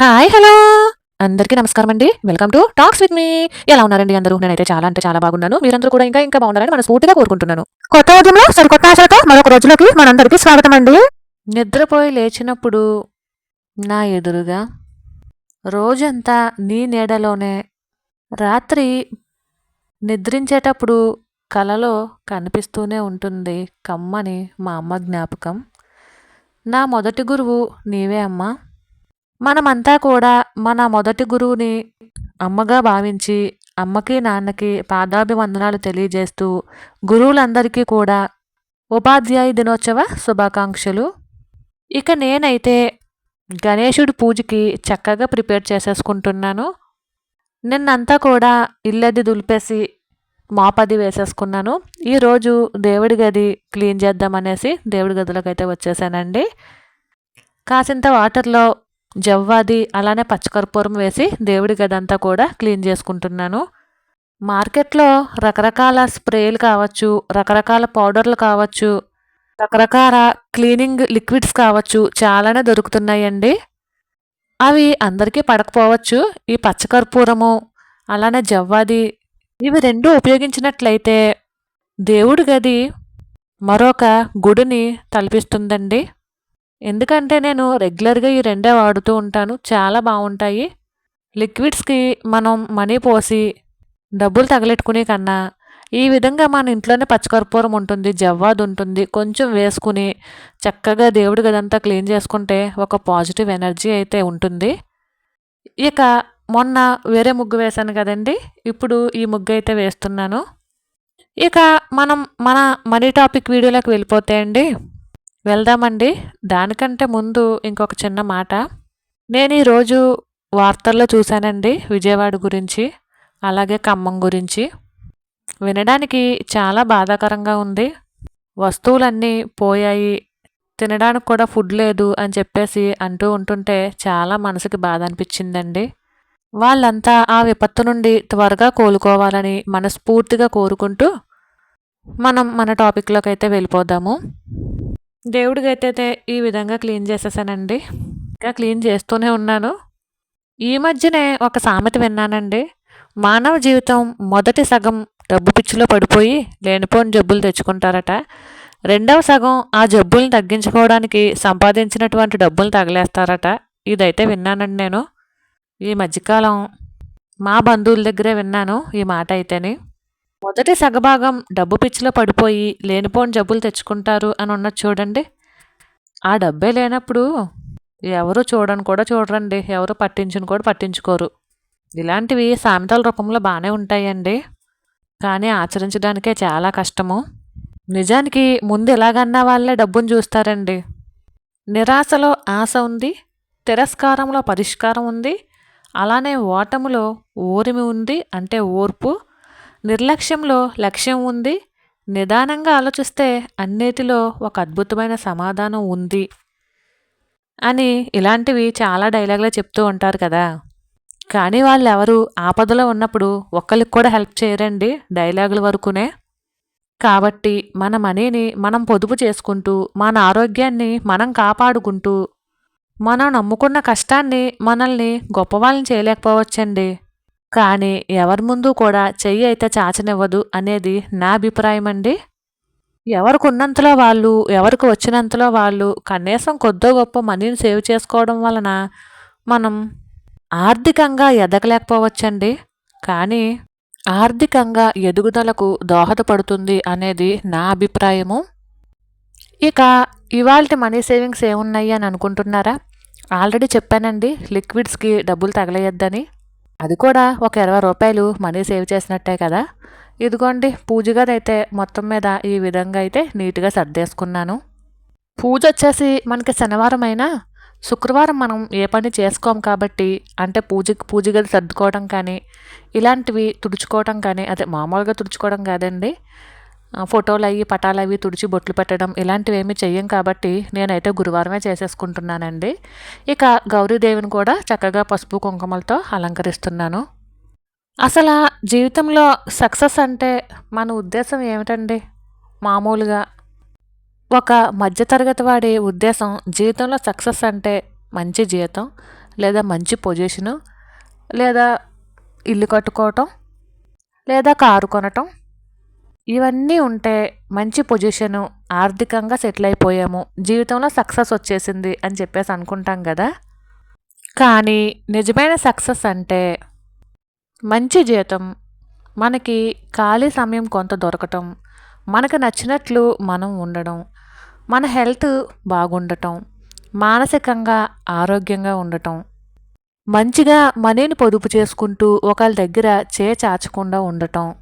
Hi hello అందరికీ నమస్కారం అండి. Welcome to talks with me ఎలా ఉన్నారండి అందరూ? నేనైతే చాలా అంటే చాలా బాగున్నాను. మీరందరూ కూడా ఇంకా ఇంకా బాగున్నారని మనస్ఫూర్తిగా కోరుకుంటున్నాను. కొత్త ఉదయంలో సరికొత్త ఆశలతో మరొక రోజులోకి మనందరికీ స్వాగతం అండి. నిద్రపోయి లేచినప్పుడు నా ఎదురుగా రోజంతా నీ నీడలోనే రాత్రి నిద్రించేటప్పుడు కలలో కనిపిస్తూనే ఉంటుంది కమ్మని మా అమ్మ జ్ఞాపకం. నా మొదటి గురువు నీవే అమ్మా. మనమంతా కూడా మన మొదటి గురువుని అమ్మగా భావించి అమ్మకి నాన్నకి పాదాభివందనాలు తెలియజేస్తూ గురువులందరికీ కూడా ఉపాధ్యాయ దినోత్సవ శుభాకాంక్షలు. ఇక నేనైతే గణేశుడి పూజకి చక్కగా ప్రిపేర్ చేసేసుకుంటున్నాను. నిన్నంతా కూడా ఇల్లది దులిపేసి మాపది వేసేసుకున్నాను. ఈరోజు దేవుడి గది క్లీన్ చేద్దామనేసి దేవుడి గదిలోకి అయితే వచ్చేసానండి. కాసింత వాటర్లో జవ్వాది అలానే పచ్చకర్పూరం వేసి దేవుడి గది అంతా కూడా క్లీన్ చేసుకుంటున్నాను. మార్కెట్లో రకరకాల స్ప్రేలు కావచ్చు రకరకాల పౌడర్లు కావచ్చు రకరకాల క్లీనింగ్ లిక్విడ్స్ కావచ్చు చాలానే దొరుకుతున్నాయండి. అవి అందరికీ పడకపోవచ్చు. ఈ పచ్చకర్పూరము అలానే జవ్వాది ఇవి రెండు ఉపయోగించినట్లయితే దేవుడి గది మరొక గుడిని తలపిస్తుందండి. ఎందుకంటే నేను రెగ్యులర్గా ఈ రెండే వాడుతూ ఉంటాను. చాలా బాగుంటాయి. లిక్విడ్స్కి మనం మనీ పోసి డబ్బులు తగలెట్టుకునే కన్నా ఈ విధంగా మన ఇంట్లోనే పచ్చకర్పూరం ఉంటుంది జవ్వాది ఉంటుంది. కొంచెం వేసుకుని చక్కగా దేవుడి గదంతా క్లీన్ చేసుకుంటే ఒక పాజిటివ్ ఎనర్జీ అయితే ఉంటుంది. ఇక మొన్న వేరే ముగ్గు వేశాను కదండి. ఇప్పుడు ఈ ముగ్గు అయితే వేస్తున్నాను. ఇక మనం మన మనీ టాపిక్ వీడియోలోకి వెళ్ళిపోతే అండి. వెళ్దామండి. దానికంటే ముందు ఇంకొక చిన్న మాట. నేను ఈరోజు వార్తల్లో చూశానండి విజయవాడ గురించి అలాగే ఖమ్మం గురించి. వినడానికి చాలా బాధాకరంగా ఉంది. వస్తువులన్నీ పోయాయి. తినడానికి కూడా ఫుడ్ లేదు అని చెప్పేసి అంటూ ఉంటుంటే చాలా మనసుకి బాధ అనిపించిందండి. వాళ్ళంతా ఆ విపత్తు నుండి త్వరగా కోలుకోవాలని మనస్ఫూర్తిగా కోరుకుంటూ మనం మన టాపిక్లోకి అయితే వెళ్ళిపోదాము. దేవుడికి అయితే ఈ విధంగా క్లీన్ చేసేసానండి. ఇంకా క్లీన్ చేస్తూనే ఉన్నాను. ఈ మధ్యనే ఒక సామెత విన్నానండి. మానవ జీవితం మొదటి సగం డబ్బు పిచ్చిలో పడిపోయి లేనిపోని జబ్బులు తెచ్చుకుంటారట. రెండవ సగం ఆ జబ్బుల్ని తగ్గించుకోవడానికి సంపాదించినటువంటి డబ్బులు తగలేస్తారట. ఇదైతే విన్నానండి నేను. ఈ మధ్యకాలం మా బంధువుల దగ్గరే విన్నాను ఈ మాట అయితేనే. మొదటి సగభాగం డబ్బు పిచ్చిలో పడిపోయి లేనిపోని జబ్బులు తెచ్చుకుంటారు అని ఉన్నది చూడండి. ఆ డబ్బే లేనప్పుడు ఎవరు చూడని కూడా చూడరండి. ఎవరు పట్టించుని కూడా పట్టించుకోరు. ఇలాంటివి సామెతల రూపంలో బాగానే ఉంటాయండి. కానీ ఆచరించడానికే చాలా కష్టము. నిజానికి ముందు ఎలాగన్నా వాళ్ళే డబ్బును చూస్తారండి. నిరాశలో ఆశ ఉంది తిరస్కారంలో పరిష్కారం ఉంది అలానే ఓటములో ఓరిమి ఉంది అంటే ఓర్పు నిర్లక్ష్యంలో లక్ష్యం ఉంది. నిదానంగా ఆలోచిస్తే అన్నిటిలో ఒక అద్భుతమైన సమాధానం ఉంది అని ఇలాంటివి చాలా డైలాగులు చెప్తూ ఉంటారు కదా. కానీ వాళ్ళు ఎవరు ఆపదలో ఉన్నప్పుడు ఒక్కరికి కూడా హెల్ప్ చేయరండి డైలాగుల వరకునే. కాబట్టి మన మనీని మనం పొదుపు చేసుకుంటూ మన ఆరోగ్యాన్ని మనం కాపాడుకుంటూ మనం నమ్ముకున్న కష్టాన్ని మనల్ని గొప్పవాళ్ళని చేయలేకపోవచ్చండి. కానీ ఎవరి ముందు కూడా చెయ్యి అయితే చాచనివ్వదు అనేది నా అభిప్రాయం అండి. ఎవరికి ఉన్నంతలో వాళ్ళు ఎవరికి వచ్చినంతలో వాళ్ళు కనీసం కొద్దో గొప్ప మనీని సేవ్ చేసుకోవడం వలన మనం ఆర్థికంగా ఎదగలేకపోవచ్చండి. కానీ ఆర్థికంగా ఎదుగుదలకు దోహదపడుతుంది అనేది నా అభిప్రాయము. ఇక ఇవాళ మనీ సేవింగ్స్ ఏమున్నాయి అని అనుకుంటున్నారా? ఆల్రెడీ చెప్పానండి లిక్విడ్స్కి డబ్బులు తగలేయొద్దని. అది కూడా ఒక ఇరవై రూపాయలు మనీ సేవ్ చేసినట్టే కదా. ఇదిగోండి పూజ గది అయితే మొత్తం మీద ఈ విధంగా అయితే నీట్గా సర్దేసుకున్నాను. పూజ వచ్చేసి మనకి శనివారం అయినా శుక్రవారం మనం ఏ పని చేసుకోం కాబట్టి అంటే పూజకి పూజ గది సర్దుకోవడం కానీ ఇలాంటివి తుడుచుకోవడం కానీ అదే మామూలుగా తుడుచుకోవడం కాదండి. ఫోటోలు అవి పటాలు అవి తుడిచి బొట్లు పెట్టడం ఇలాంటివి ఏమీ చెయ్యం కాబట్టి నేనైతే గురువారమే చేసేసుకుంటున్నానండి. ఇక గౌరీదేవిని కూడా చక్కగా పసుపు కుంకుమలతో అలంకరిస్తున్నాను. అసలు జీవితంలో సక్సెస్ అంటే మన ఉద్దేశం ఏమిటండి? మామూలుగా ఒక మధ్యతరగతి వాడి ఉద్దేశం జీవితంలో సక్సెస్ అంటే మంచి జీతం లేదా మంచి పొజిషను లేదా ఇల్లు కట్టుకోవటం లేదా కారు కొనటం ఇవన్నీ ఉంటే మంచి పొజిషను ఆర్థికంగా సెటిల్ అయిపోయాము. జీవితంలో సక్సెస్ వచ్చేసింది అని చెప్పేసి అనుకుంటాం కదా? కానీ నిజమైన సక్సెస్ అంటే మంచి జీతం మనకి ఖాళీ సమయం కొంత దొరకటం. మనకు నచ్చినట్లు మనం ఉండడం. మన హెల్త్ బాగుండటం. మానసికంగా ఆరోగ్యంగా ఉండటం. మంచిగా మనీని పొదుపు చేసుకుంటూ ఒకళ్ళ దగ్గర చే చాచకుండా ఉండటం.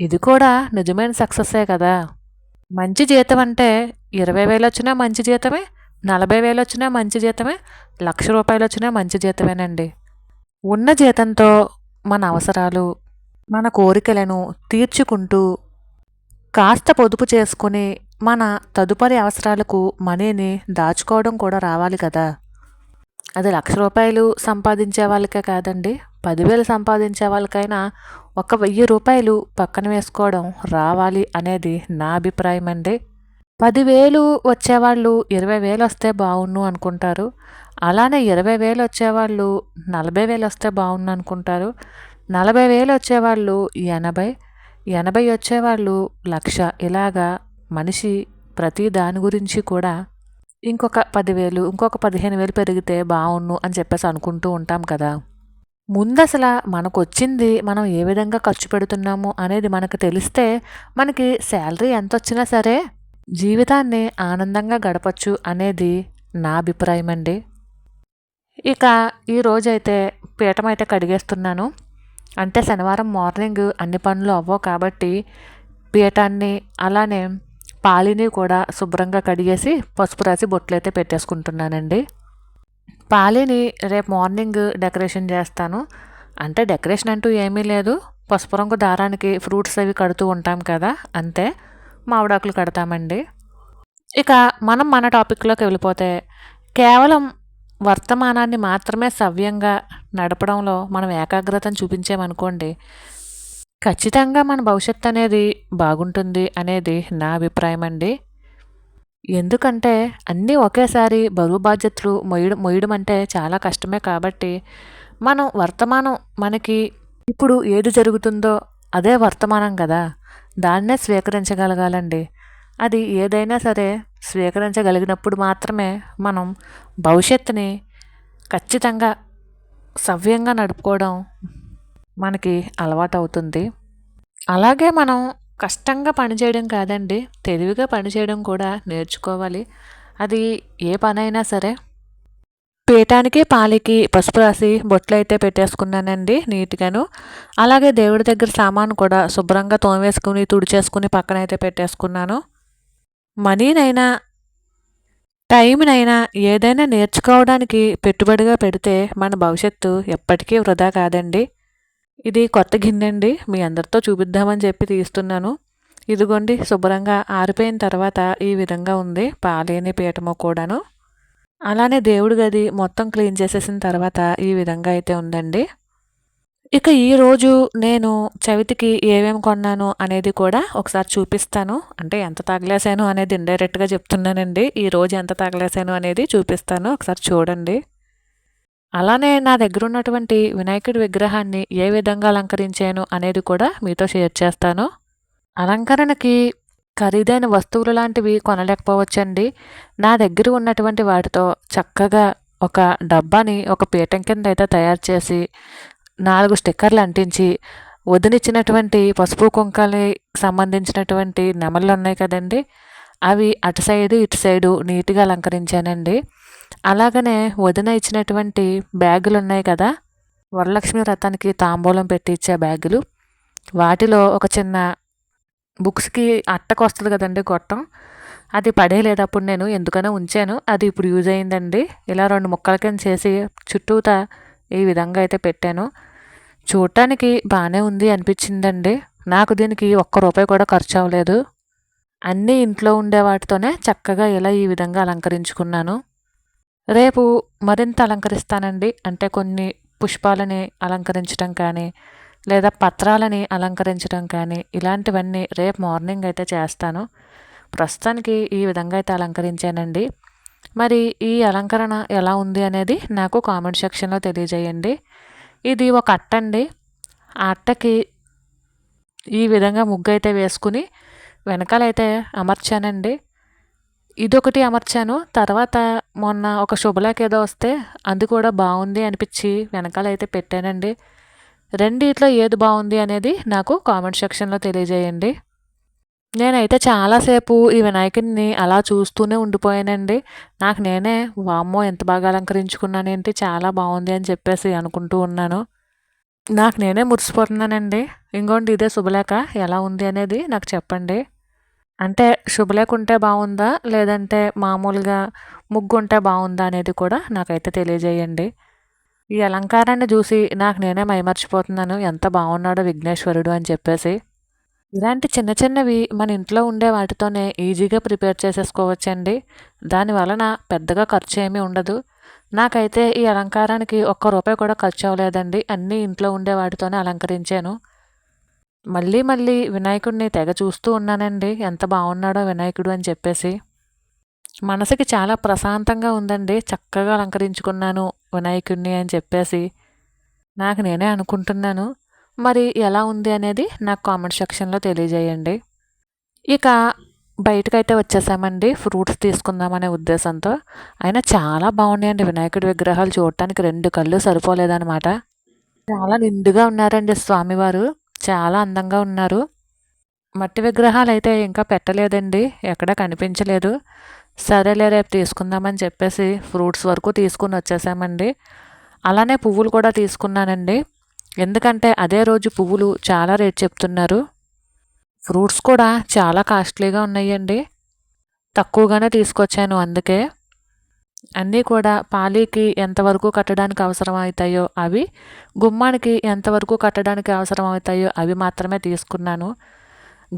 ఇది కూడా నిజమైన సక్సెస్సే కదా. మంచి జీతం అంటే ఇరవై వేలు వచ్చినా మంచి జీతమే నలభై వేలు వచ్చినా మంచి జీతమే లక్ష రూపాయలు వచ్చినా మంచి జీతమేనండి. ఉన్న జీతంతో మన అవసరాలు మన కోరికలను తీర్చుకుంటూ కాస్త పొదుపు చేసుకుని మన తదుపరి అవసరాలకు మనీని దాచుకోవడం కూడా రావాలి కదా. అది లక్ష రూపాయలు సంపాదించే వాళ్ళకే కాదండి. పదివేలు సంపాదించే వాళ్ళకైనా ఒక వెయ్యి రూపాయలు పక్కన వేసుకోవడం రావాలి అనేది నా అభిప్రాయం అండి. పదివేలు వచ్చేవాళ్ళు ఇరవై వేలు వస్తే బాగుండు అనుకుంటారు. అలానే ఇరవై వేలు వచ్చేవాళ్ళు నలభై వేలు వస్తే బాగుండు అనుకుంటారు. నలభై వేలు వచ్చేవాళ్ళు ఎనభై ఎనభై వచ్చేవాళ్ళు లక్ష. ఇలాగా మనిషి ప్రతి దాని గురించి కూడా ఇంకొక పదివేలు ఇంకొక పదిహేను వేలు పెరిగితే బాగుండు అని చెప్పేసి అనుకుంటూ ఉంటాం కదా. ముందు అసలు మనకు వచ్చింది మనం ఏ విధంగా ఖర్చు పెడుతున్నాము అనేది మనకు తెలిస్తే మనకి శాలరీ ఎంత వచ్చినా సరే జీవితాన్ని ఆనందంగా గడపచ్చు అనేది నా అభిప్రాయం అండి. ఇక ఈరోజైతే పీఠం అయితే కడిగేస్తున్నాను. అంటే శనివారం మార్నింగ్ అన్ని పనులు అవ్వవు కాబట్టి పీఠాన్ని అలానే పాలిని కూడా శుభ్రంగా కడిగేసి పసుపు రాసి బొట్లు అయితే పెట్టేసుకుంటున్నానండి. పాలిని రేపు మార్నింగ్ డెకరేషన్ చేస్తాను. అంటే డెకరేషన్ అంటూ ఏమీ లేదు. పసుపు రంగు దారానికి ఫ్రూట్స్ అవి కడుతూ ఉంటాం కదా అంతే. మామిడాకులు కడతామండి. ఇక మనం మన టాపిక్లోకి వెళ్ళిపోతే కేవలం వర్తమానాన్ని మాత్రమే సవ్యంగా నడపడంలో మనం ఏకాగ్రతను చూపించామనుకోండి ఖచ్చితంగా మన భవిష్యత్తు అనేది బాగుంటుంది అనేది నా అభిప్రాయం అండి. ఎందుకంటే అన్నీ ఒకేసారి బరువు బాధ్యతలు మొయ్యడం మొయ్యడం అంటే చాలా కష్టమే కాబట్టి మనం వర్తమానం మనకి ఇప్పుడు ఏది జరుగుతుందో అదే వర్తమానం కదా. దాన్నే స్వీకరించగలగాలండి. అది ఏదైనా సరే స్వీకరించగలిగినప్పుడు మాత్రమే మనం భవిష్యత్తుని ఖచ్చితంగా సవ్యంగా నడుపుకోవడం మనకి అలవాటు అవుతుంది అలాగే మనం కష్టంగా పనిచేయడం కాదండి తెలివిగా పనిచేయడం కూడా నేర్చుకోవాలి. అది ఏ పనైనా సరే. పీఠానికి పాలికి పసుపు రాసి బొట్లు అయితే పెట్టేసుకున్నానండి నీట్గాను. అలాగే దేవుడి దగ్గర సామాను కూడా శుభ్రంగా తోమేసుకుని తుడిచేసుకుని పక్కన అయితే పెట్టేసుకున్నాను. మనీనైనా టైంనైనా ఏదైనా నేర్చుకోవడానికి పెట్టుబడిగా పెడితే మన భవిష్యత్తు ఎప్పటికీ వృధా కాదండి. ఇది కొత్త గిన్నె అండి మీ అందరితో చూపిద్దామని చెప్పి తీస్తున్నాను. ఇదిగోండి శుభ్రంగా ఆరిపోయిన తర్వాత ఈ విధంగా ఉంది. పాలేని పీఠము కూడాను. అలానే దేవుడి గది మొత్తం క్లీన్ చేసేసిన తర్వాత ఈ విధంగా అయితే ఉందండి. ఇక ఈరోజు నేను చవితికి ఏమేమి కొన్నాను అనేది కూడా ఒకసారి చూపిస్తాను. అంటే ఎంత తగలేసాను అనేది ఇండైరెక్ట్గా చెప్తున్నానండి. ఈ రోజు ఎంత తగలేసాను అనేది చూపిస్తాను. ఒకసారి చూడండి. అలానే నా దగ్గర ఉన్నటువంటి వినాయకుడి విగ్రహాన్ని ఏ విధంగా అలంకరించాను అనేది కూడా మీతో షేర్ చేస్తాను. అలంకరణకి ఖరీదైన వస్తువులు లాంటివి కొనలేకపోవచ్చండి. నా దగ్గర ఉన్నటువంటి వాటితో చక్కగా ఒక డబ్బాని ఒక పీఠం కింద అయితే తయారు చేసి నాలుగు స్టిక్కర్లు అంటించి వదినిచ్చినటువంటి పసుపు కుంకాలకి సంబంధించినటువంటి నెమళ్ళు ఉన్నాయి కదండి. అవి అటు సైడు ఇటు సైడు నీట్గా అలంకరించానండి. అలాగనే వదిన ఇచ్చినటువంటి బ్యాగులు ఉన్నాయి కదా. వరలక్ష్మి వ్రతానికి తాంబూలం పెట్టి ఇచ్చే బ్యాగులు. వాటిలో ఒక చిన్న బుక్స్కి అట్టకు వస్తుంది కదండి గొట్టం. అది పడేయలేదు అప్పుడు నేను ఎందుకనో ఉంచాను. అది ఇప్పుడు యూజ్ అయిందండి. ఇలా రెండు ముక్కల కింద చేసి చుట్టూతా ఈ విధంగా అయితే పెట్టాను. చూడటానికి బాగానే ఉంది అనిపించిందండి. నాకు దీనికి ఒక్క రూపాయి కూడా ఖర్చు అవ్వలేదు. అన్నీ ఇంట్లో ఉండే వాటితోనే చక్కగా ఇలా ఈ విధంగా అలంకరించుకున్నాను. రేపు మరింత అలంకరిస్తానండి. అంటే కొన్ని పుష్పాలని అలంకరించడం కానీ లేదా పత్రాలని అలంకరించడం కానీ ఇలాంటివన్నీ రేపు మార్నింగ్ అయితే చేస్తాను. ప్రస్తుతానికి ఈ విధంగా అయితే అలంకరించానండి. మరి ఈ అలంకరణ ఎలా ఉంది అనేది నాకు కామెంట్ సెక్షన్లో తెలియజేయండి. ఇది ఒక అట్ట అండి. ఆ అట్టకి ఈ విధంగా ముగ్గు అయితే వేసుకుని వెనకాలైతే అమర్చానండి. ఇదొకటి అమర్చాను. తర్వాత మొన్న ఒక శుభలేఖ ఏదో వస్తే అది కూడా బాగుంది అనిపించి వెనకాల అయితే పెట్టానండి రెండిట్లో ఏది బాగుంది అనేది నాకు కామెంట్ సెక్షన్లో తెలియజేయండి. నేనైతే చాలాసేపు ఈ వినాయకుడిని అలా చూస్తూనే ఉండిపోయానండి. నాకు నేనే వామ్మో ఎంత బాగా అలంకరించుకున్నాను ఏంటి? చాలా బాగుంది అని చెప్పేసి అనుకుంటూ ఉన్నాను. నాకు నేనే మురిసిపోతున్నానండి. ఇంకోండి ఇదే శుభలేఖ ఎలా ఉంది అనేది నాకు చెప్పండి. అంటే శుభలేఖ ఉంటే బాగుందా? లేదంటే మామూలుగా ముగ్గు ఉంటే బాగుందా అనేది కూడా నాకైతే తెలియజేయండి. ఈ అలంకారాన్ని చూసి నాకు నేనే మైమర్చిపోతున్నాను. ఎంత బాగున్నాడో విఘ్నేశ్వరుడు అని చెప్పేసి. ఇలాంటి చిన్న చిన్నవి మన ఇంట్లో ఉండే వాటితోనే ఈజీగా ప్రిపేర్ చేసేసుకోవచ్చండి. దాని వలన పెద్దగా ఖర్చు ఏమీ ఉండదు. నాకైతే ఈ అలంకారానికి ఒక్క రూపాయి కూడా ఖర్చు అవ్వలేదండి. అన్నీ ఇంట్లో ఉండే వాటితోనే అలంకరించాను. మళ్ళీ మళ్ళీ వినాయకుడిని తెగ చూస్తూ ఉన్నానండి. ఎంత బాగున్నాడో వినాయకుడు అని చెప్పేసి. మనసుకి చాలా ప్రశాంతంగా ఉందండి. చక్కగా అలంకరించుకున్నాను వినాయకుడిని అని చెప్పేసి. నాకు నేనే అనుకుంటున్నాను. మరి ఎలా ఉంది అనేది నాకు కామెంట్ సెక్షన్లో తెలియజేయండి. ఇక బయటకైతే వచ్చేసామండి. ఫ్రూట్స్ తీసుకుందామనే ఉద్దేశంతో. అయినా చాలా బాగున్నాయండి వినాయకుడి విగ్రహాలు. చూడటానికి రెండు కళ్ళు సరిపోలేదన్నమాట. చాలా నిండుగా ఉన్నారండి స్వామివారు. చాలా అందంగా ఉన్నారు. మట్టి విగ్రహాలు అయితే ఇంకా పెట్టలేదండి. ఎక్కడ కనిపించలేదు. సరేలే రేపు తీసుకుందామని చెప్పేసి ఫ్రూట్స్ వరకు తీసుకుని వచ్చేసామండి. అలానే పువ్వులు కూడా తీసుకున్నానండి. ఎందుకంటే అదే రోజు పువ్వులు చాలా రేట్ చెప్తున్నారు. ఫ్రూట్స్ కూడా చాలా కాస్ట్లీగా ఉన్నాయండి. తక్కువగానే తీసుకొచ్చాను అందుకే. అన్నీ కూడా పాలీకి ఎంతవరకు కట్టడానికి అవసరం అవుతాయో అవి గుమ్మానికి ఎంతవరకు కట్టడానికి అవసరం అవుతాయో అవి మాత్రమే తీసుకున్నాను.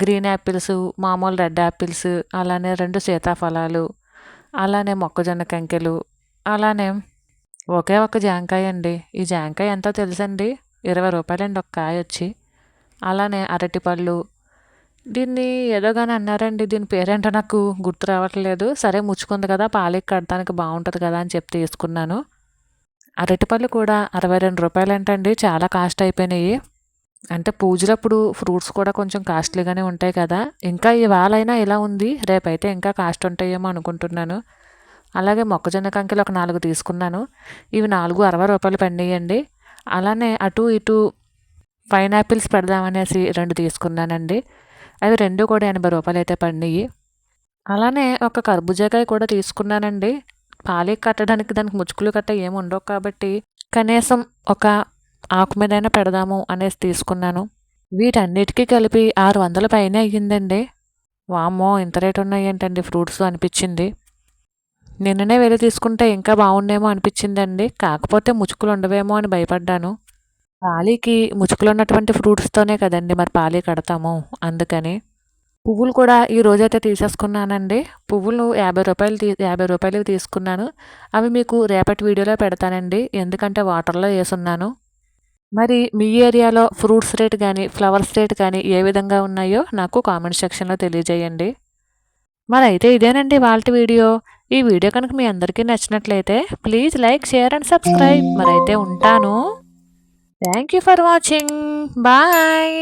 గ్రీన్ యాపిల్స్ మామూలు రెడ్ యాపిల్స్ అలానే రెండు సీతాఫలాలు అలానే మొక్కజొన్న కంకెలు అలానే ఒకే ఒక జాంకాయ అండి. ఈ జాంకాయ ఎంతో తెలుసండి. ఇరవై రూపాయలండి ఒక కాయ వచ్చి అలానే అరటిపళ్ళు దీన్ని ఏదో కానీ అన్నారండి. దీని పేరేంటో నాకు గుర్తు రావట్లేదు. సరే ముచ్చుకుంది కదా పాలకి కడటానికి బాగుంటుంది కదా అని చెప్పి తీసుకున్నాను. అరటిపళ్ళు కూడా అరవై రెండు రూపాయలు ఏంటండి చాలా కాస్ట్ అయిపోయినాయి. అంటే పూజలప్పుడు ఫ్రూట్స్ కూడా కొంచెం కాస్ట్లీగానే ఉంటాయి కదా. ఇంకా ఇవాళైనా ఇలా ఉంది. రేపైతే ఇంకా కాస్ట్ ఉంటాయేమో అనుకుంటున్నాను. అలాగే మొక్కజొన్న కంకెలు ఒక నాలుగు తీసుకున్నాను. ఇవి నాలుగు అరవై రూపాయలు పండియండి అలానే అటు ఇటు పైనాపిల్స్ పెడదామనేసి రెండు తీసుకున్నానండి. అవి రెండు కూడా ఎనభై రూపాయలు అయితే పడినాయి. అలానే ఒక కర్బూజాకాయ కూడా తీసుకున్నానండి. పాలి కట్టడానికి దానికి ముచ్చుకులు కట్ట ఏమి ఉండవు కాబట్టి కనీసం ఒక ఆకు మీదైనా పెడదాము అనేసి తీసుకున్నాను. వీటన్నిటికీ కలిపి ఆరు వందల పైన అయ్యిందండి. వామ్మో ఇంత రేటు ఉన్నాయేంటండి ఫ్రూట్స్ అనిపించింది. నిన్ననే వెళ్ళి తీసుకుంటే ఇంకా బాగుండేమో అనిపించిందండి. కాకపోతే ముచ్చుకులు ఉండవేమో అని భయపడ్డాను. పాలీకి ముచ్చుకులు ఉన్నటువంటి ఫ్రూట్స్తోనే కదండి మరి పాలీ కడతాము. అందుకని పువ్వులు కూడా ఈ రోజైతే తీసేసుకున్నానండి. పువ్వులు యాభై రూపాయలు తీ యాభై రూపాయలు తీసుకున్నాను. అవి మీకు రేపటి వీడియోలో పెడతానండి. ఎందుకంటే వాటర్లో వేసున్నాను. మరి మీ ఏరియాలో ఫ్రూట్స్ రేట్ కానీ ఫ్లవర్స్ రేట్ కానీ ఏ విధంగా ఉన్నాయో నాకు కామెంట్ సెక్షన్లో తెలియజేయండి. మరి అయితే ఇదేనండి వాళ్ళ వీడియో. ఈ వీడియో కనుక మీ అందరికీ నచ్చినట్లయితే please like share and subscribe. మరి అయితే ఉంటాను. Thank you for watching bye